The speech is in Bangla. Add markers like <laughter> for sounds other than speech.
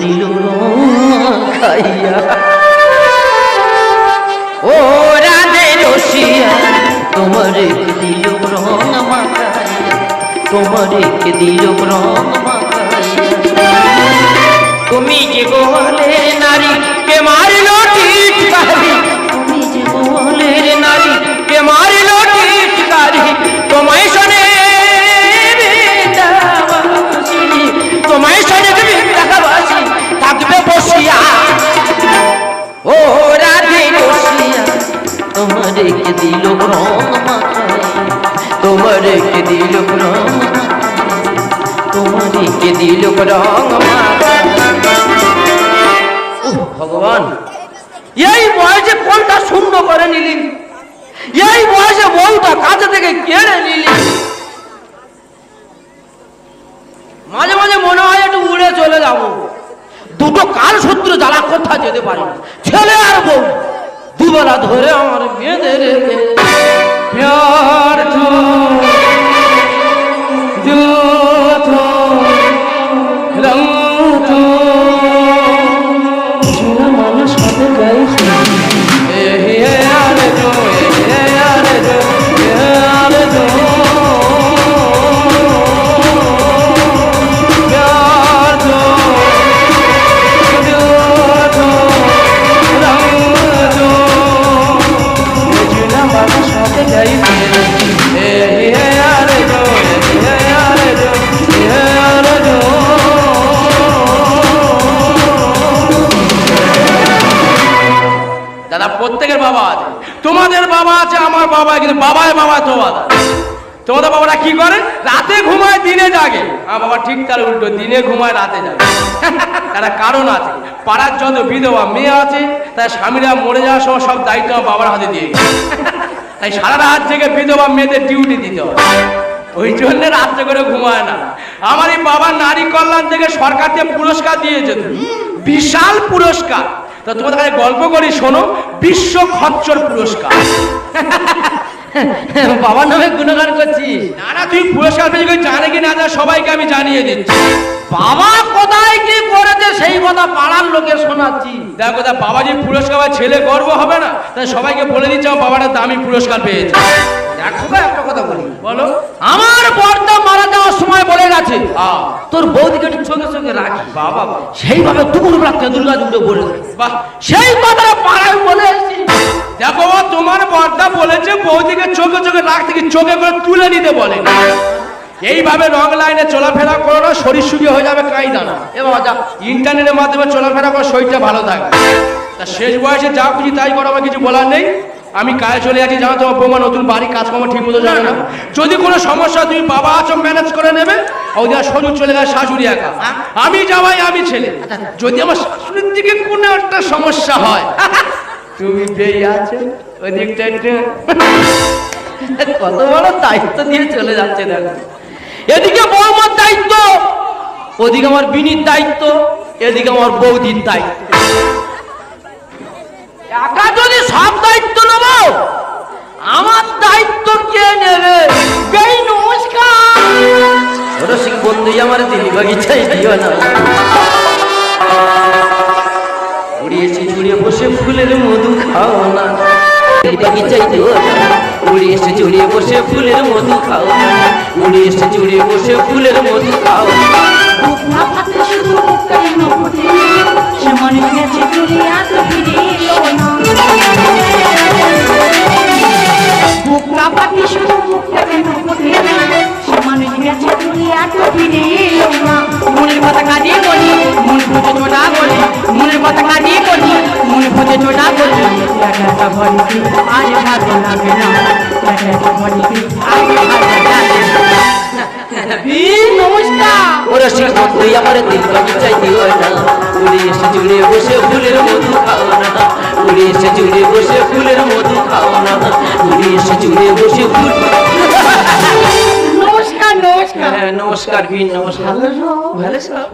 দিল খাইয়া ও রাধে রসিয়া, তোমার দিল রং মাখাইয়া। তোমারে দিল রং মাখাইয়া। তুমি যে গোয়ালে নারী তোমারে কে দিল তোমারে কে দিল ভগবান। এই বয়সে কোনটা শূন্য করে নিলি। এই বয়সে বউটা কাছে থেকে কেড়ে নিলি। মাঝে মাঝে মনে হয় একটু উড়ে চলে যাব। দুটো কাল সূত্র জ্বালা কোথা যেতে পারে ছেলে আর বউ, দুবেলা ধরে আমার রেখে বাবা আছে। তোমাদের বাবা আছে, আমার বাবা কিন্তু বাবায় বাবা তোমার তোমাদের বাবারা কি করে? রাতে ঘুমায়, দিনে জাগে। আমার বাবা ঠিক তার উল্টো, দিনে ঘুমায়, রাতে জাগে। <laughs> তারা কারণ আছে। পাড়ার যত বিধবা মেয়ে আছে, তার স্বামীরা মরে যাওয়ার সময় সব দায়িত্ব আমার বাবার হাতে দিয়ে। <laughs> তাই সারা রাত থেকে বিধবা মেয়েদের ডিউটি দিতে হয় ওই জন্য রাত্রে করে ঘুমায় না। আমার এই বাবা নারী কল্যাণ থেকে সরকার পুরস্কার দিয়েছে বিশাল পুরস্কার। তা তোমাদের কাছে গল্প করি শোনো বিশ্ব খচ্চর পুরস্কার। বাবার নামে গুণগান করছিস না না তুই পুরস্কার কেউ জানে কি না জানে সবাইকে আমি জানিয়ে দিচ্ছি। বাবা কোথায় কি করেছে সেই কথা পাড়ার লোকে শোনাচ্ছি। দেখো তা বাবা যে পুরস্কার পায়, ছেলে গর্ব হবে না? তাই সবাইকে বলে দিচ্ছে আমার বাবাটা দামি পুরস্কার পেয়েছে। দেখো একটা কথা বলি। বলো। আমার বর্দা মারা যাওয়ার সময় তোর বৌদিকে চোখে চোখে রাখি। বাবা সেইভাবে দুপুর রাখতে দুর্গা দুর্গা বলে বাহ। সেই কথা পাড়ায় বলে দেখো তোমার বর্দা বলেছে বৌদিকে চোখে চোখে রাখতে কি চোখে করে তুলে নিতে বলে। এইভাবে রং লাইনে চলাফেরা করো না শরীর সুখী হয়ে যাবে কাই না। এ বাবা যা ইন্টারনেটের মাধ্যমে চলাফেরা করে শরীরটা ভালো থাকবে। তা শেষ বয়সে যা খুশি তাই করো আমার কিছু বলার নেই। আমি কাজে চলে যাচ্ছি জানো তোমার বৌমা নতুন বাড়ি কাজকর্ম ঠিক মতো জানে না। যদি কোনো সমস্যা তুমি বাবা আছো ম্যানেজ করে নেবে। ওদের শ্বশুর চলে গেলে শাশুড়ি একা। আমি জামাই আমি ছেলে। যদি আমার শাশুড়ির দিকে কোনো একটা সমস্যা হয় তুমি পেয়ে আছো ওই দিকটা একটু কত বড় দায়িত্ব দিয়ে চলে যাচ্ছে দেখো। এদিকে বৌমার দায়িত্ব ওদিকে আমার বিনির দায়িত্ব এদিকে আমার বৌদির দায়িত্ব। একা যদি সব দায়িত্ব আমার দায়িত্ব কে নেবে? বেই নমস্কার। রসিক বন্ধু আমার দিদি বাগিচাই দিও না। উড়িয়েছি জুড়ে বসে ফুলের মধু খাও না। বাগিচাই দিও উড়ে এসে জড়িয়ে বসে ফুলের মধু খাও উড়ে এসে জড়িয়ে বসে ফুলের মধু খাও কাটিয়ে বলি মন বুঝে চোটা বলি একটা ঘড়িতে আজ ভালো লাগে না একটা ঘড়িতে আজ ভালো লাগে নমস্কার। ওরা শিখ তুই আমার দিল বাগিচাই দিও না। উড়ে এসে জুড়ে বসে ফুলের মধু খাও না উড়ে এসে জুড়ে বসে ফুলের মধু খাও না উড়ে এসে জুড়ে বসে ফুল নমস্কার নমস্কার। হ্যাঁ নমস্কার নমস্কার। ভালো সব?